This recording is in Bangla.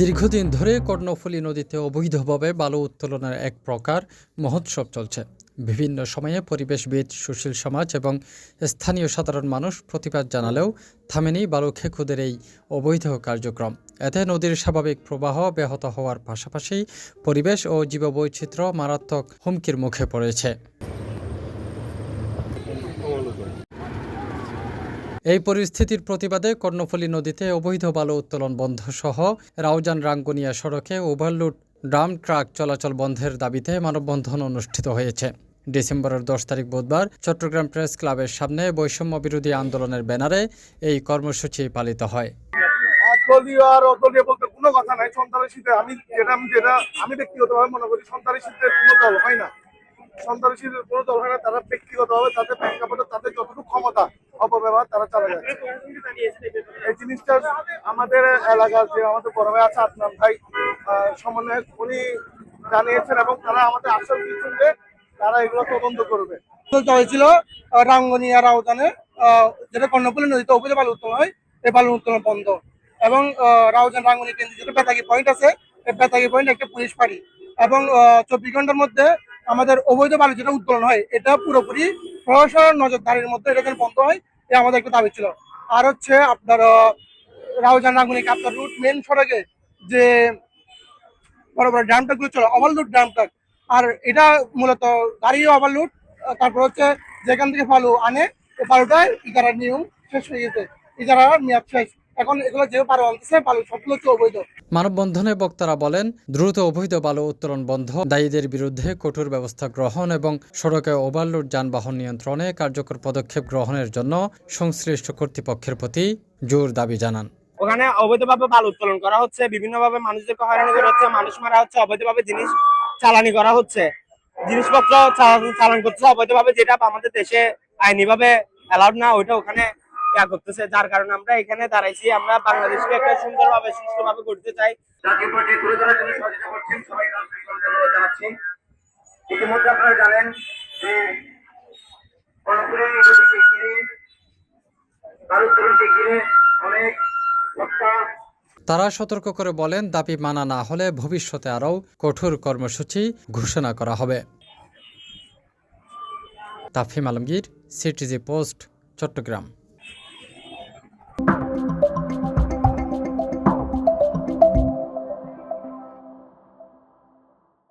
দীর্ঘদিন ধরে কর্ণফুলী নদীতে অবৈধভাবে বালু উত্তোলনের এক প্রকার মহোৎসব চলছে। বিভিন্ন সময়ে পরিবেশবিদ, সুশীল সমাজ এবং স্থানীয় সাধারণ মানুষ প্রতিবাদ জানালেও থামেনি বালু খেকুদের এই অবৈধ কার্যক্রম। এতে নদীর স্বাভাবিক প্রবাহ ব্যাহত হওয়ার পাশাপাশি পরিবেশ ও জীববৈচিত্র্য মারাত্মক হুমকির মুখে পড়েছে। এই পরিস্থিতির প্রতিবাদে কর্ণফুলী নদীতে অবৈধ বালু উত্তোলন বন্ধ সহ রাউজান রাঙ্গুনিয়া সড়কে ওভারলোড ড্রাম ট্রাক চলাচল বন্ধের দাবিতে মানববন্ধন অনুষ্ঠিত হয়েছে। ডিসেম্বরের দশ তারিখ বুধবার চট্টগ্রাম প্রেস ক্লাবের সামনে বৈষম্য বিরোধী আন্দোলনের ব্যানারে এই কর্মসূচি পালিত হয়। দলীয় কোনো আমি দল হয় না। তারা তাদের এই জিনিসটা আমাদের এলাকার যে আমাদের বড় ভাই আছে আদনান ভাই সমন্বয়ক, উনি জানিয়েছেন এবং তারা আমাদের আশ্বাস দিচ্ছেন যে তারা এগুলো তদন্ত করবে। চলতে হয়েছিল রাঙ্গনিয়া রাউজানে যেটা কর্ণফুলী নদীতে অবৈধ বালু উত্তোলন হয়, এই বালু উত্তোলন বন্ধ। এবং রাউজান রাঙ্গনি কেন্দ্রে যেটা বেতাগি পয়েন্ট আছে, এই বেতাগি পয়েন্ট একটা পুলিশ ফাঁড়ি এবং চব্বিশ ঘণ্টার মধ্যে আমাদের অবৈধ বালু যেটা উত্তোলন হয়, এটা পুরোপুরি প্রশাসনের নজরদারির মধ্যে এটা যেন বন্ধ হয় এটা আমাদের একটু দাবি ছিল। আর হচ্ছে আপনার রাউজান রাঙ্গুনি কাপ্তার রুট মেন সড়কে যে বড় বড় ড্রাম ট্রাকগুলো ছিল ওভারলোড ড্রাম আর এটা মূলত গাড়িও ওভারলোড তারপর হচ্ছে যেখান থেকে ফালু আনে বালুটা ইজারার নিয়ম শেষ হয়ে গেছে। ইজারার মেয়াদ শেষ। এখন এগুলো যে বালু আনতেছে বালু সবগুলো হচ্ছে অবৈধ। মানববন্ধনে বক্তারা বলেন দ্রুত অবৈধ বালু উত্তোলন বন্ধ দায়ীদের বিরুদ্ধে কঠোর ব্যবস্থা গ্রহণ এবং সড়কে ওভারলোড যানবাহন নিয়ন্ত্রণে কার্যকর পদক্ষেপ গ্রহণের জন্য সংশ্লিষ্ট কর্তৃপক্ষের প্রতি জোর দাবি জানান। ওখানে অবৈধভাবে বালু উত্তোলন করা হচ্ছে বিভিন্নভাবে মানুষদেরকে হয়রানি করা হচ্ছে মানুষ মারা হচ্ছে অবৈধভাবে জিনিস চালানি করা হচ্ছে। জিনিসপত্র চালান- করতেছে অবৈধভাবে যেটা আমাদের দেশে আইনিভাবে অ্যালাউড না ওইটা ওখানে ইয়া করতেছে যার কারণে আমরা এখানে দাঁড়াইছি। আমরা বাংলাদেশকে একটা সুন্দরভাবে সুষ্ঠুভাবে করতে চাই। ইতিমধ্যে আপনারা জানেন যে অনেক তারা সতর্ক করে বলেন দাবি মানা না হলে ভবিষ্যতে আরও কঠোর কর্মসূচি ঘোষণা করা হবে। Tafim Alamgir CTG post Chattogram.